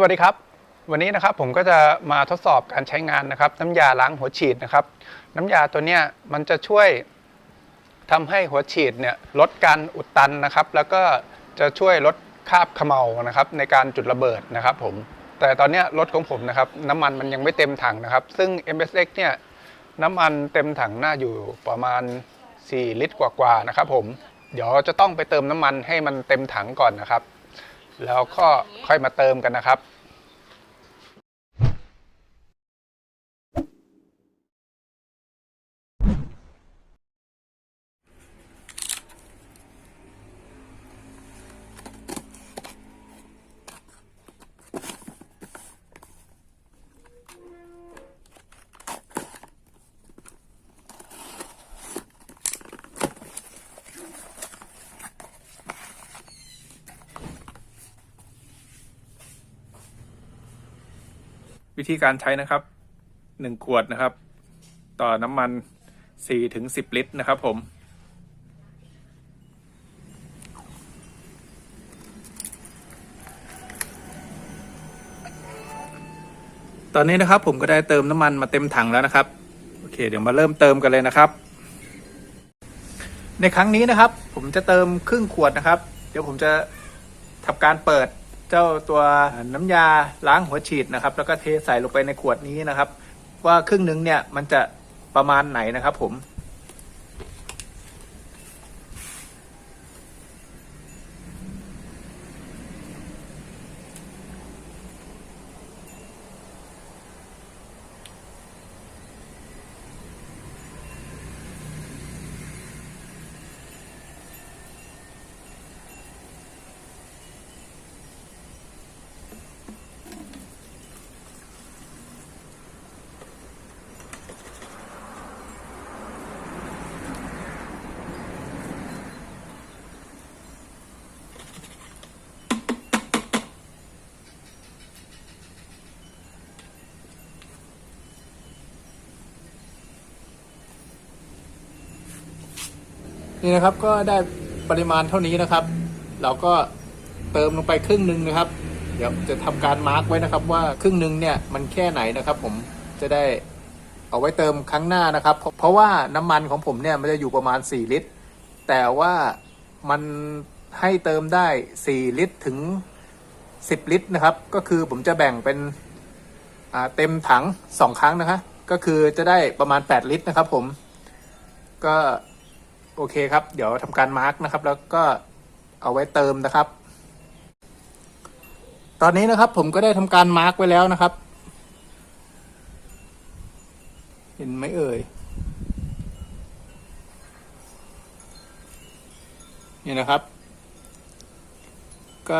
สวัสดีครับ วันนี้นะครับผมก็จะมาทดสอบการใช้งานนะครับ น้ำยาล้างหัวฉีดนะครับ น้ำยาตัวเนี้ยมันจะช่วยทำให้หัวฉีดเนี่ยลดการอุดตันนะครับ แล้วก็จะช่วยลดคาบเขมเมานะครับ ในการจุดระเบิดนะครับผมแต่ตอนนี้รถของผมนะครับน้ำมันมันยังไม่เต็มถังนะครับ ซึ่ง MSX เนี่ยน้ำมันเต็มถังน่าอยู่ประมาณ 4 ลิตรกว่าๆนะครับ ผมเดี๋ยวจะต้องไปเติมน้ำมันให้มันเต็มถังก่อนนะครับ แล้วก็ค่อยมาเติมกันนะครับ วิธีการใช้นะครับหนึ่งขวดนะครับ ต่อน้ำมันสี่ถึงสิบลิตรนะครับผมตอนนี้นะครับผมก็ได้เติมน้ำมันมาเต็มถังแล้วนะครับ โอเค เดี๋ยวมาเริ่มเติมกันเลยนะครับ ในครั้งนี้นะครับ ผมจะเติมครึ่งขวดนะครับ เดี๋ยวผมจะทำการเปิด เจ้าตัวน้ำยาล้างหัวฉีดนะครับ แล้วก็เทใส่ลงไปในขวดนี้นะครับ ว่าครึ่งหนึงเนี่ยมันจะประมาณไหนนะครับผม นี่นะครับก็ได้ปริมาณเท่านี้นะครับ เราก็เติมลงไปครึ่งหนึ่งนะครับ เดี๋ยวจะทำการมาร์กไว้นะครับ ว่าครึ่งหนึ่งเนี่ยมันแค่ไหนนะครับ ผมจะได้เอาไว้เติมครั้งหน้านะครับ เพราะว่าน้ำมันของผมเนี่ยมันจะอยู่ประมาณ 4 ลิตร แต่ว่ามันให้เติมได้ 4 ลิตรถึง 10 ลิตรนะครับ ก็คือผมจะแบ่งเป็นเต็มถัง 2 ครั้งนะคะ ก็คือจะได้ประมาณ 8 ลิตรนะครับ ผมก็ โอเคครับ เดี๋ยวทำการมาร์กนะครับ แล้วก็เอาไว้เติมนะครับ ตอนนี้นะครับผมก็ได้ทำการมาร์กไว้แล้วนะครับ เห็นไหมเอ่ยนี่นะครับ ก็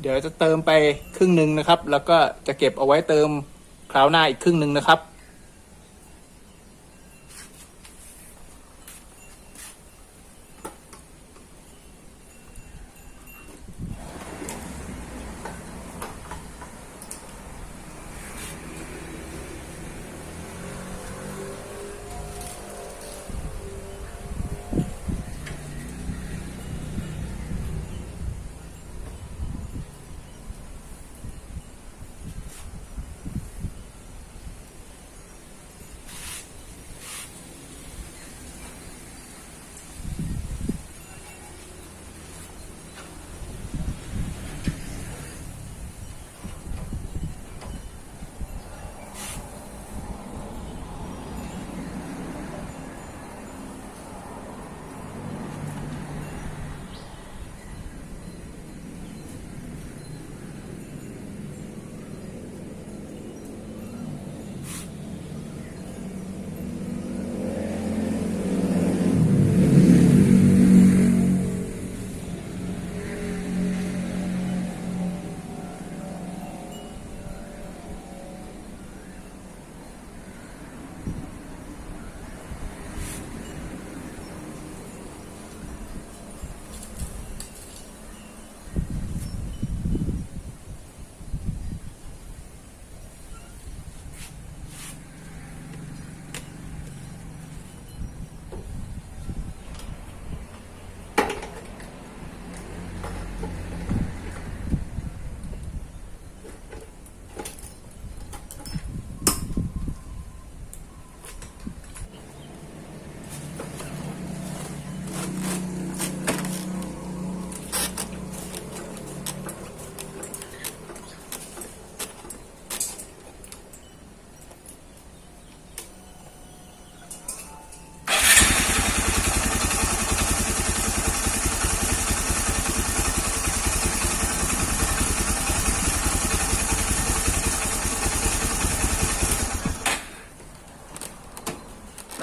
เดี๋ยวจะเติมไปครึ่งหนึ่งนะครับ แล้วก็จะเก็บเอาไว้เติมคราวหน้าอีกครึ่งหนึ่งนะครับ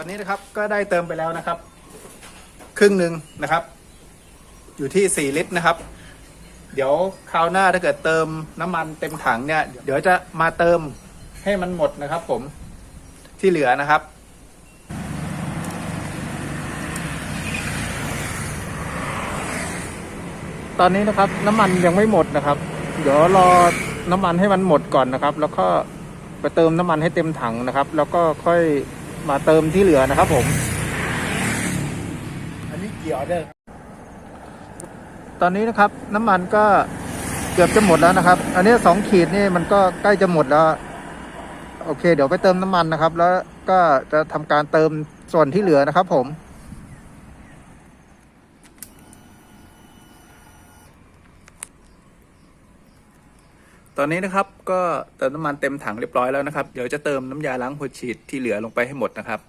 อนนี้นะครับก็ได้เติมไปแล้วนะครับ ครึ่งหนึ่งนะครับ อยู่ที่ 4 ลิตรนะครับ เดี๋ยวคราวหน้าถ้าเกิดเติมน้ำมันเต็มถังเนี่ย เดี๋ยวจะมาเติมให้มันหมดนะครับ ผมที่เหลือนะครับตอนนี้นะครับน้ำมันยังไม่หมดนะครับ เดี๋ยวรอน้ำมันให้มันหมดก่อนนะครับ แล้วก็ไปเติมน้ำมันให้เต็มถังนะครับ แล้วก็ค่อย มาเติมที่เหลือนะครับ ผม อันนี้เกี่ยวเด้อตอนนี้นะครับน้ำมันก็เกือบจะหมดแล้วนะครับ อันนี้สองขีดนี่มันก็ใกล้จะหมดแล้ว โอเค เดี๋ยวไปเติมน้ำมันนะครับ แล้วก็จะทำการเติมส่วนที่เหลือนะครับ ผม ตอนนี้นะครับก็เติมน้ำมันเต็มถังเรียบร้อยแล้วนะครับ เดี๋ยวจะเติมน้ำยาล้างหัวฉีดที่เหลือลงไปให้หมดนะครับ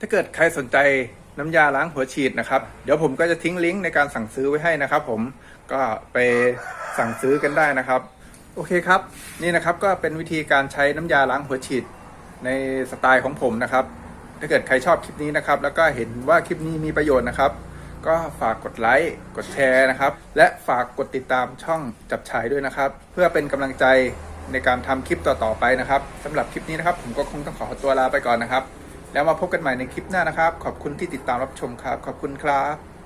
ถ้าเกิดใครสนใจน้ำยาล้างหัวฉีดนะครับ เดี๋ยวผมก็จะทิ้งลิงก์ในการสั่งซื้อไว้ให้นะครับ ผมก็ไปสั่งซื้อกันได้นะครับ โอเคครับ นี่นะครับก็เป็นวิธีการใช้น้ำยาล้างหัวฉีดในสไตล์ของผมนะครับ ถ้าเกิดใครชอบคลิปนี้นะครับ แล้วก็เห็นว่าคลิปนี้มีประโยชน์นะครับ ก็ฝากกดไลค์กดแชร์นะครับ และฝากกดติดตามช่องจับฉายด้วยนะครับ เพื่อเป็นกำลังใจในการทำคลิปต่อๆไปนะครับสำหรับคลิปนี้นะครับ ผมก็คงต้องขอตัวลาไปก่อนนะครับ แล้วมาพบกันใหม่ในคลิปหน้านะครับ ขอบคุณที่ติดตามรับชมครับ ขอบคุณครับ